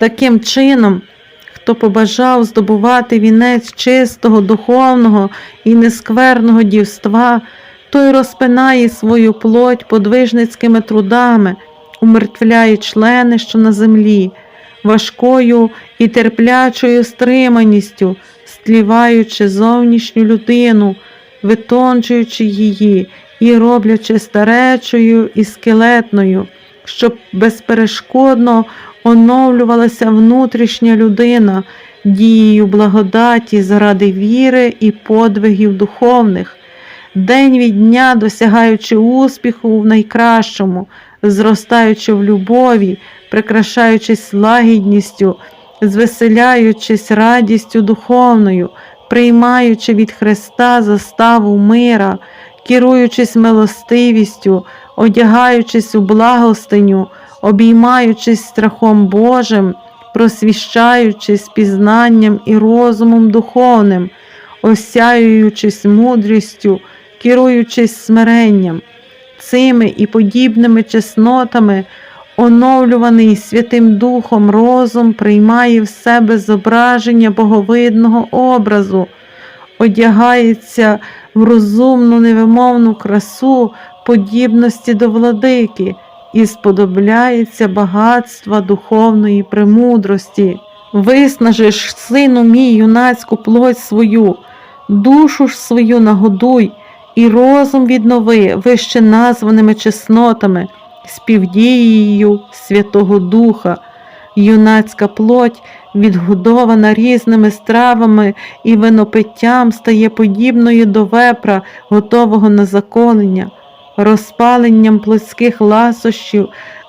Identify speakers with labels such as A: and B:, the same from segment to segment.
A: Таким чином, хто побажав здобувати вінець чистого, духовного і нескверного дівства, той розпинає свою плоть подвижницькими трудами, умертвляє члени, що на землі, важкою і терплячою стриманістю, стліваючи зовнішню людину, витончуючи її і роблячи старечою і скелетною, щоб безперешкодно оновлювалася внутрішня людина дією благодаті заради віри і подвигів духовних, день від дня досягаючи успіху в найкращому, зростаючи в любові, прикрашаючись лагідністю, звеселяючись радістю духовною, приймаючи від Христа заставу мира, керуючись милостивістю, одягаючись у благостиню, обіймаючись страхом Божим, просвіщаючись пізнанням і розумом духовним, осяюючись мудрістю, керуючись смиренням, цими і подібними чеснотами, оновлюваний Святим Духом розум приймає в себе зображення боговидного образу, одягається в розумну невимовну красу подібності до владики і сподобляється багатства духовної премудрості. Виснажиш, сину мій, юнацьку плоть свою, душу ж свою нагодуй, і розум віднови вище названими чеснотами, співдією Святого Духа. Юнацька плоть, відгодована різними стравами і винопиттям, стає подібною до вепра, готового на заколення. Розпаленням плотських ласощів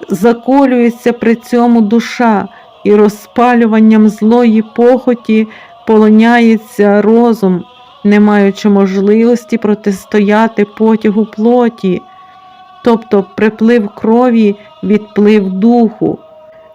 A: заколюється при цьому душа, і розпалюванням злої похоті полоняється розум, не маючи можливості протистояти потягу плоті, тобто приплив крові, відплив духу.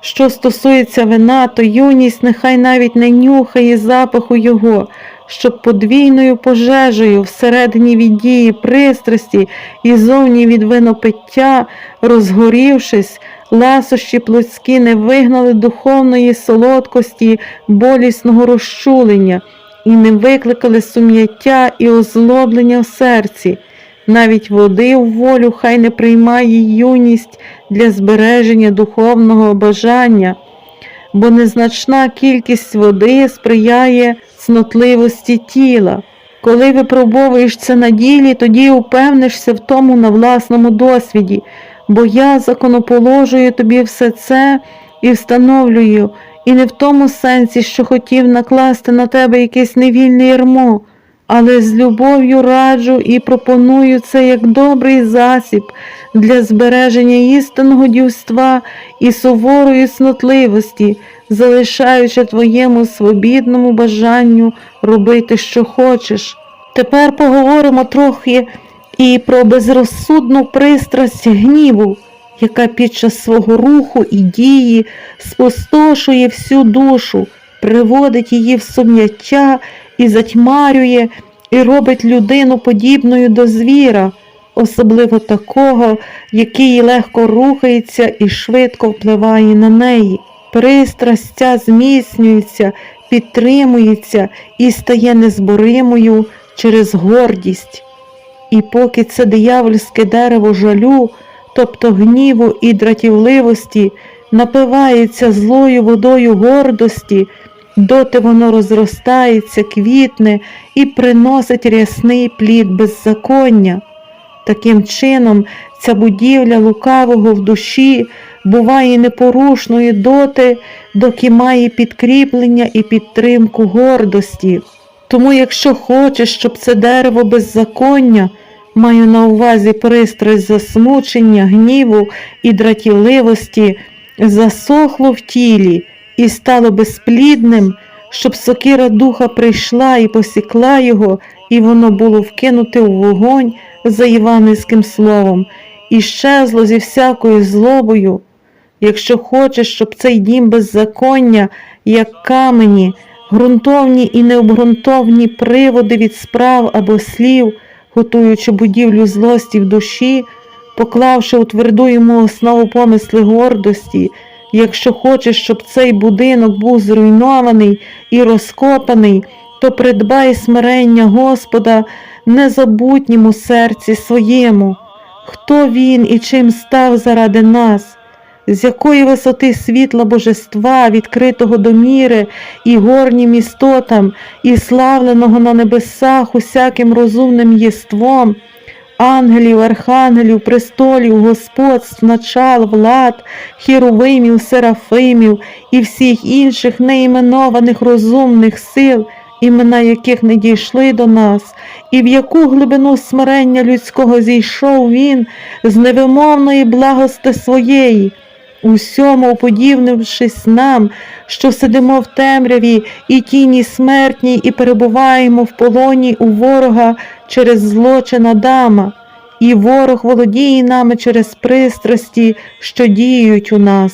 A: Що стосується вина, то юність нехай навіть не нюхає запаху його, щоб подвійною пожежею всередині від дії пристрасті і зовні від винопиття, розгорівшись, ласощі плотські не вигнали духовної солодкості, болісного розчулення і не викликали сум'яття і озлоблення в серці. Навіть води в волю хай не приймає юність для збереження духовного бажання, бо незначна кількість води сприяє цнотливості тіла. Коли випробовуєш це на ділі, тоді упевнишся в тому на власному досвіді, бо я законоположую тобі все це і встановлюю, і не в тому сенсі, що хотів накласти на тебе якесь невільне ярмо, але з любов'ю раджу і пропоную це як добрий засіб для збереження істинного дівства і суворої снотливості, залишаючи твоєму свобідному бажанню робити, що хочеш. Тепер поговоримо трохи і про безрозсудну пристрасть гніву, яка під час свого руху і дії спустошує всю душу, приводить її в сум'яття і затьмарює, і робить людину подібною до звіра, особливо такого, який легко рухається і швидко впливає на неї. Пристрасть ця зміцнюється, підтримується і стає незборимою через гордість. І поки це диявольське дерево жалю, тобто гніву і дратівливості, напивається злою водою гордості, доти воно розростається, квітне і приносить рясний плід беззаконня. Таким чином, ця будівля лукавого в душі буває непорушною доти, доки має підкріплення і підтримку гордості. Тому, якщо хочеш, щоб це дерево беззаконня, маю на увазі пристрасть засмучення, гніву і дратівливості, засохло в тілі і стало безплідним, щоб сокира духа прийшла і посікла його, і воно було вкинуте у вогонь за івангельським словом, і щезло зі всякою злобою. Якщо хочеш, щоб цей дім беззаконня, як камені, ґрунтовні і необґрунтовні приводи від справ або слів, готуючи будівлю злості в душі, поклавши у тверду йому основу помисли гордості, Якщо хочеш, щоб цей будинок був зруйнований і розкопаний, то придбай смирення Господа незабутнім у серці своєму. Хто він і чим став заради нас? З якої висоти світла божества, відкритого до міри і горнім істотам, і славленого на небесах усяким розумним єством, ангелів, архангелів, престолів, господств, начал, влад, хіровимів, серафимів і всіх інших неіменованих розумних сил, імена яких не дійшли до нас, і в яку глибину смирення людського зійшов він з невимовної благости своєї, усьому уподібнившись нам, що сидимо в темряві і тіні смертній, і перебуваємо в полоні у ворога через злочин Адама, і ворог володіє нами через пристрасті, що діють у нас.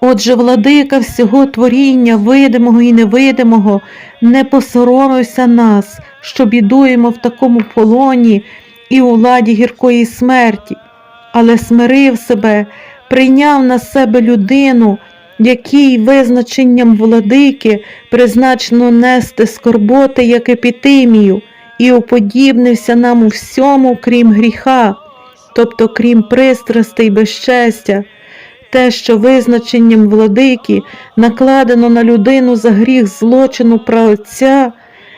A: Отже, владика всього творіння, видимого і невидимого, не посоромився нас, що бідуємо в такому полоні і у владі гіркої смерті, але смирив себе, прийняв на себе людину, якій визначенням владики призначено нести скорботи, як епітимію, і уподібнився нам у всьому, крім гріха, тобто крім пристрастей безчестя те, що визначенням владики накладено на людину за гріх злочину праотця,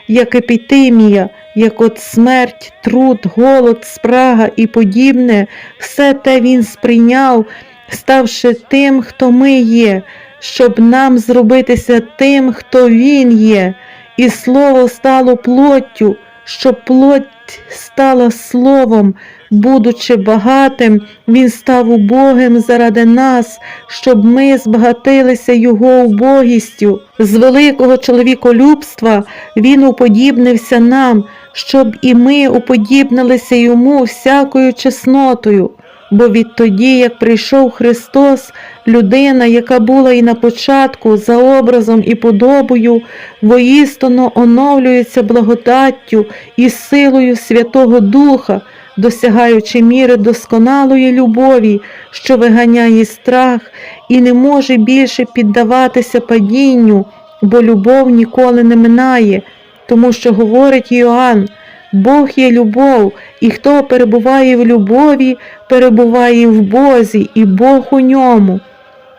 A: як епітемія, як от смерть, труд, голод, спрага і подібне, все те він сприйняв, ставши тим, хто ми є, щоб нам зробитися тим, хто він є, і слово стало плоттю, щоб плоть стала словом, будучи багатим, він став убогим заради нас, щоб ми збагатилися його убогістю. З великого чоловіколюбства він уподібнився нам, щоб і ми уподібнилися йому всякою чеснотою. Бо відтоді, як прийшов Христос, людина, яка була і на початку за образом і подобою, воістину оновлюється благодаттю і силою Святого Духа, досягаючи міри досконалої любові, що виганяє страх, і не може більше піддаватися падінню, бо любов ніколи не минає, тому що говорить Йоанн, Бог є любов, і хто перебуває в любові, перебуває в Бозі, і Бог у ньому.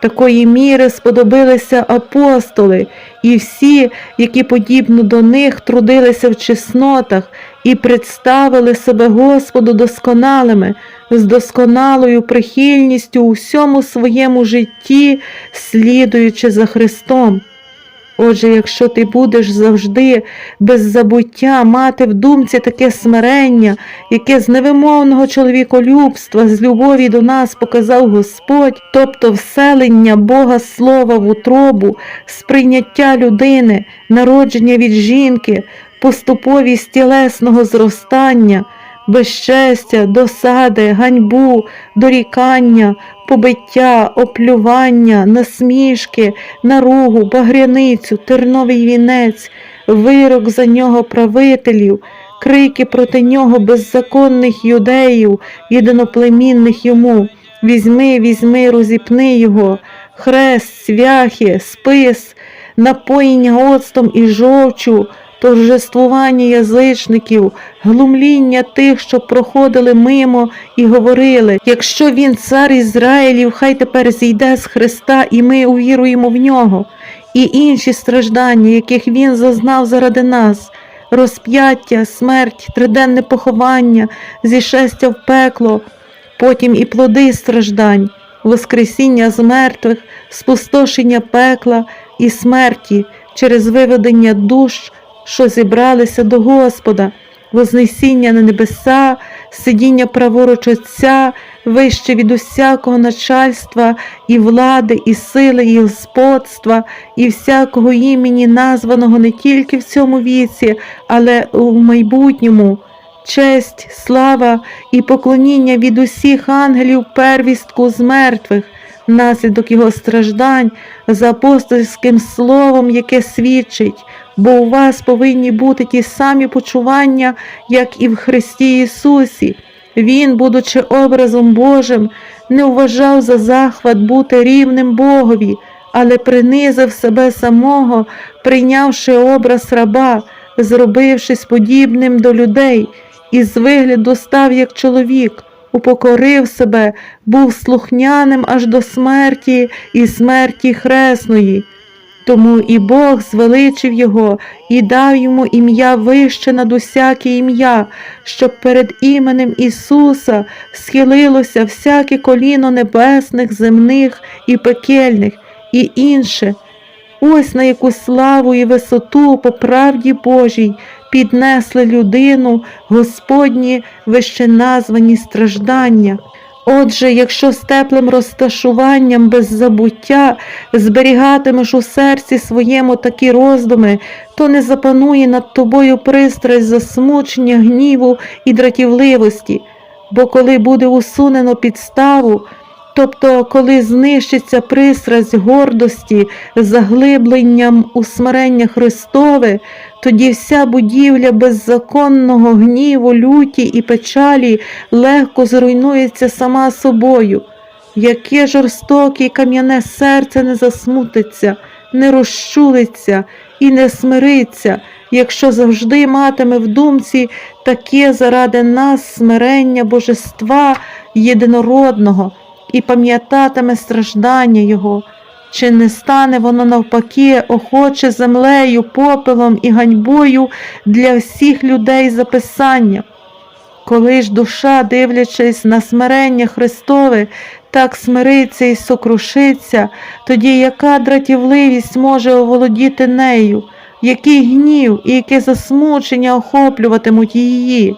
A: Такої міри сподобилися апостоли, і всі, які подібно до них трудилися в чеснотах і представили себе Господу досконалими, з досконалою прихильністю у всьому своєму житті, слідуючи за Христом. Отже, якщо ти будеш завжди без забуття мати в думці таке смирення, яке з невимовного чоловіколюбства, з любові до нас показав Господь, тобто вселення Бога Слова в утробу, сприйняття людини, народження від жінки, поступовість тілесного зростання, безчестя, досади, ганьбу, дорікання, побиття, оплювання, насмішки, наругу, багряницю, терновий вінець, вирок за нього правителів, крики проти нього беззаконних юдеїв, єдиноплемінних йому. Візьми, візьми, розіпни його, хрест, свяхи, спис, напоєння оцтом і жовчу, торжествування язичників, глумління тих, що проходили мимо і говорили, якщо він цар Ізраїлів, хай тепер зійде з Христа, і ми увіруємо в нього, і інші страждання, яких він зазнав заради нас. Розп'яття, смерть, триденне поховання, зішестя в пекло, потім і плоди страждань, воскресіння з мертвих, спустошення пекла і смерті через виведення душ, що зібралися до Господа, вознесіння на небеса, сидіння праворуч Отця, вище від усякого начальства і влади, і сили, і господства, і всякого імені, названого не тільки в цьому віці, але у майбутньому. Честь, слава і поклоніння від усіх ангелів первістку з мертвих, внаслідок його страждань за апостольським словом, яке свідчить, бо у вас повинні бути ті самі почування, як і в Христі Ісусі. Він, будучи образом Божим, не вважав за захват бути рівним Богові, але принизив себе самого, прийнявши образ раба, зробившись подібним до людей, і з вигляду став як чоловік, упокорив себе, був слухняним аж до смерті і смерті хресної. Тому і Бог звеличив його і дав йому ім'я вище над усяке ім'я, щоб перед іменем Ісуса схилилося всяке коліно небесних, земних і пекельних, і інше. Ось на яку славу і висоту по правді Божій піднесли людину Господні вищеназвані страждання. Отже, якщо з теплим розташуванням без забуття зберігатимеш у серці своєму такі роздуми, то не запанує над тобою пристрасть засмучення, гніву і дратівливості, бо коли буде усунено підставу, тобто коли знищиться пристрасть гордості заглибленням у смирення Христове, тоді вся будівля беззаконного гніву, люті і печалі легко зруйнується сама собою. Яке жорстоке і кам'яне серце не засмутиться, не розчулиться і не смириться, якщо завжди матиме в думці таке заради нас смирення божества єдинородного і пам'ятатиме страждання Його. Чи не стане воно навпаки охоче землею, попелом і ганьбою для всіх людей записання? Коли ж душа, дивлячись на смирення Христове, так смириться і сокрушиться, тоді яка дратівливість може оволодіти нею, який гнів і яке засмучення охоплюватимуть її?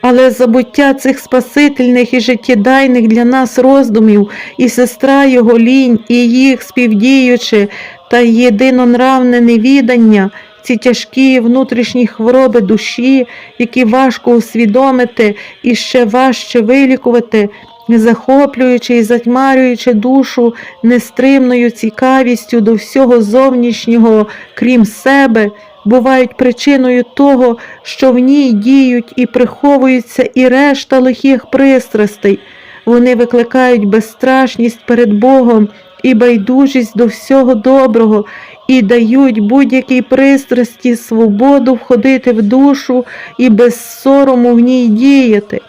A: Але забуття цих спасительних і життєдайних для нас роздумів, і сестра його лінь, і їх співдіючи та єдинонравне невідання, ці тяжкі внутрішні хвороби душі, які важко усвідомити і ще важче вилікувати, захоплюючи і затьмарюючи душу нестримною цікавістю до всього зовнішнього, крім себе, бувають причиною того, що в ній діють і приховуються і решта лихих пристрастей. Вони викликають безстрашність перед Богом і байдужість до всього доброго, і дають будь-якій пристрасті свободу входити в душу і без сорому в ній діяти.